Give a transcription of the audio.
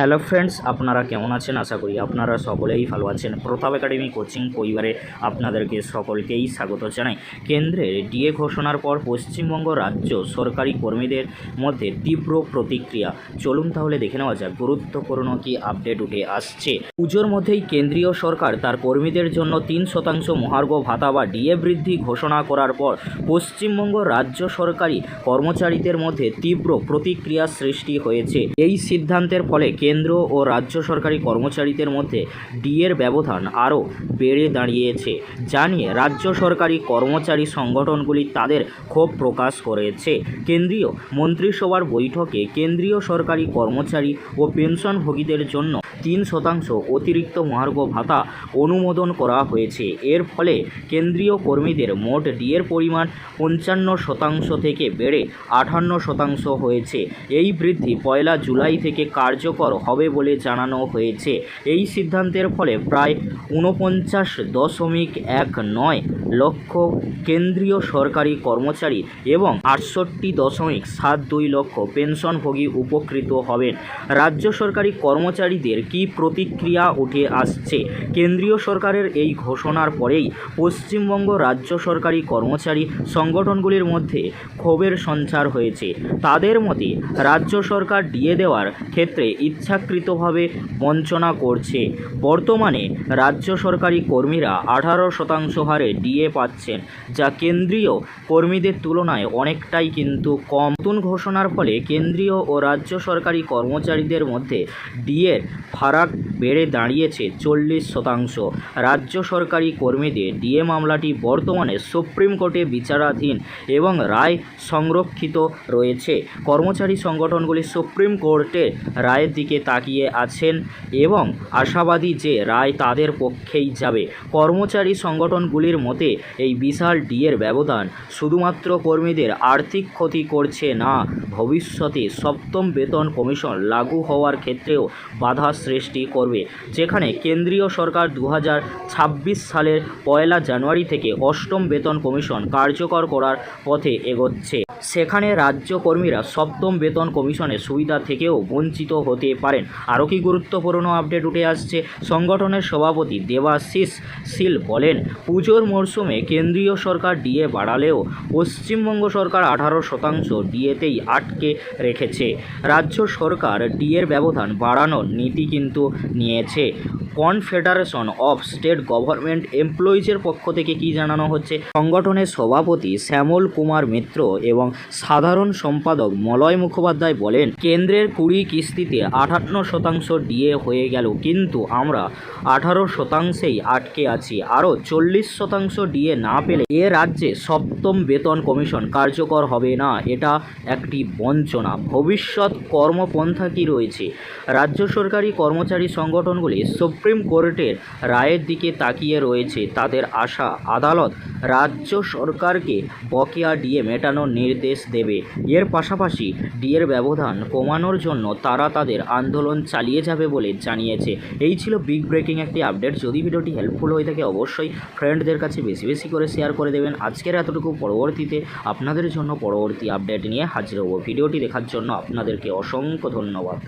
Hello friends, আপনারা কেমন আছেন? আশা করি আপনারা সকলেই ভালো আছেন। প্রতাপ একাডেমি কোচিং পরিবারে আপনাদেরকে সকলকেই স্বাগত জানাই। কেন্দ্রের ডিএ ঘোষণার পর পশ্চিমবঙ্গ রাজ্য সরকারি কর্মীদের মধ্যে তীব্র প্রতিক্রিয়া। চলুন তাহলে দেখে নেওয়া যাক, গুরুত্বপূর্ণ কি আপডেট উঠে আসছে। পুজোর মধ্যেই কেন্দ্রীয় সরকার তার কর্মীদের জন্য তিন শতাংশ মহার্ঘ ভাতা বা ডিএ বৃদ্ধি ঘোষণা করার পর পশ্চিমবঙ্গ রাজ্য সরকারি কর্মচারীদের মধ্যে তীব্র প্রতিক্রিয়া সৃষ্টি হয়েছে। এই সিদ্ধান্তের ফলে কেন্দ্র ও রাজ্য সরকারি কর্মচারীদের মধ্যে ডিএর ব্যবধান আরও বেড়ে দাঁড়িয়েছে, জানিয়ে রাজ্য সরকারি কর্মচারী সংগঠনগুলি তাদের ক্ষোভ প্রকাশ করেছে। কেন্দ্রীয় মন্ত্রিসভার বৈঠকে কেন্দ্রীয় সরকারি কর্মচারী ও পেনশনভোগীদের জন্য তিন শতাংশ অতিরিক্ত মহার্ঘ ভাতা অনুমোদন করা হয়েছে। এর ফলে কেন্দ্রীয় কর্মীদের মোট ডিএর পরিমাণ পঞ্চান্ন শতাংশ থেকে বেড়ে আটান্ন শতাংশ হয়েছে। এই বৃদ্ধি পয়লা জুলাই থেকে কার্যকর হবে বলে জানানো হয়েছে। এই সিদ্ধান্তের ফলে প্রায় ঊনপঞ্চাশ দশমিক এক নয় লক্ষ কেন্দ্রীয় সরকারি কর্মচারী এবং আটষট্টি দশমিক সাত দুই লক্ষ পেনশনভোগী উপকৃত হবেন। রাজ্য সরকারি কর্মচারীদের কি প্রতিক্রিয়া উঠে আসছে? কেন্দ্রীয় সরকারের এই ঘোষণার পরেই পশ্চিমবঙ্গ রাজ্য সরকারি কর্মচারী সংগঠনগুলির মধ্যে ক্ষোভের সঞ্চার হয়েছে। তাদের মতে, রাজ্য সরকার দিয়ে দেওয়ার ক্ষেত্রে ইচ্ছাকৃতভাবে বঞ্চনা করছে। বর্তমানে রাজ্য সরকারি কর্মীরা আঠারো শতাংশ হারে ডিএ পাচ্ছেন, যা কেন্দ্রীয় কর্মীদের তুলনায় অনেকটাই কিন্তু কম। নতুন ঘোষণার ফলে কেন্দ্রীয় ও রাজ্য সরকারি কর্মচারীদের মধ্যে ডিএর ফারাক বেড়ে দাঁড়িয়েছে চল্লিশ শতাংশ। রাজ্য সরকারি কর্মীদের ডিএ মামলাটি বর্তমানে সুপ্রিম কোর্টে বিচারাধীন এবং রায় সংরক্ষিত রয়েছে। কর্মচারী সংগঠনগুলি সুপ্রিম কোর্টের রায়ের দিকে তাকিয়ে আছেন এবং আশাবাদী যে রায় তাদের পক্ষেই যাবে। কর্মচারী সংগঠনগুলির মতে, এই বিশাল ডিএর ব্যবধান শুধুমাত্র কর্মীদের আর্থিক ক্ষতি করছে না, ভবিষ্যতে সপ্তম বেতন কমিশন লাগু হওয়ার ক্ষেত্রেও বাধা সৃষ্টি করবে, যেখানে কেন্দ্রীয় সরকার দু হাজার ছাব্বিশ সালের পয়লা জানুয়ারি থেকে অষ্টম বেতন কমিশন কার্যকর করার পথে এগোচ্ছে। সেখানে রাজ্য কর্মীরা সপ্তম বেতন কমিশনের সুবিধা থেকেও বঞ্চিত হতে পারেন। আরও কি গুরুত্বপূর্ণ আপডেট উঠে আসছে? সংগঠনের সভাপতি দেবাশিস শীল বলেন, পুজোর মরশুমে কেন্দ্রীয় সরকার ডিএ বাড়ালেও পশ্চিমবঙ্গ সরকার আঠারো শতাংশ ডিএতেই আটকে রেখেছে। রাজ্য সরকার ডিএর ব্যবধান বাড়ানোর নীতি কিন্তু নিয়েছে। কনফেডারেশন অফ স্টেট গভর্নমেন্ট এমপ্লয়িজের পক্ষ থেকে কি জানানো হচ্ছে? সংগঠনের সভাপতি শ্যামল কুমার মিত্র এবং সাধারণ সম্পাদক মলয় মুখোপাধ্যায় বলেন, কেন্দ্রের কুড়ি কিস্তিতে আঠান্ন শতাংশ ডিএ হয়ে গেল, কিন্তু আমরা আঠারো শতাংশেই আটকে আছি। আরও চল্লিশ শতাংশ ডিএ না পেলে এ রাজ্যে সপ্তম বেতন কমিশন কার্যকর হবে না, এটা একটি বঞ্চনা। ভবিষ্যৎ কর্মপন্থা কি রয়েছে? রাজ্য সরকারি কর্মচারী সংগঠনগুলি সুপ্রিম কোর্টের রায়ের দিকে তাকিয়ে রয়েছে তাদের আশা, আদালত রাজ্য সরকারকে বকেয়া ডিএ মেটানোর নির্দেশ দেবে। এর পাশাপাশি ডিএর ব্যবধান কমানোর জন্য তারা তাদের আন্দোলন চালিয়ে যাবে বলে জানিয়েছে। এই ছিল বিগ ব্রেকিং একটি আপডেট। যদি ভিডিওটি হেল্পফুল হয়ে থাকে অবশ্যই ফ্রেন্ডদের কাছে বেশি বেশি করে শেয়ার করে দেবেন। আজকের এতটুকু। পরবর্তীতে আপনাদের জন্য পরবর্তী আপডেট নিয়ে হাজির হব। ভিডিওটি দেখার জন্য আপনাদেরকে অসংখ্য ধন্যবাদ।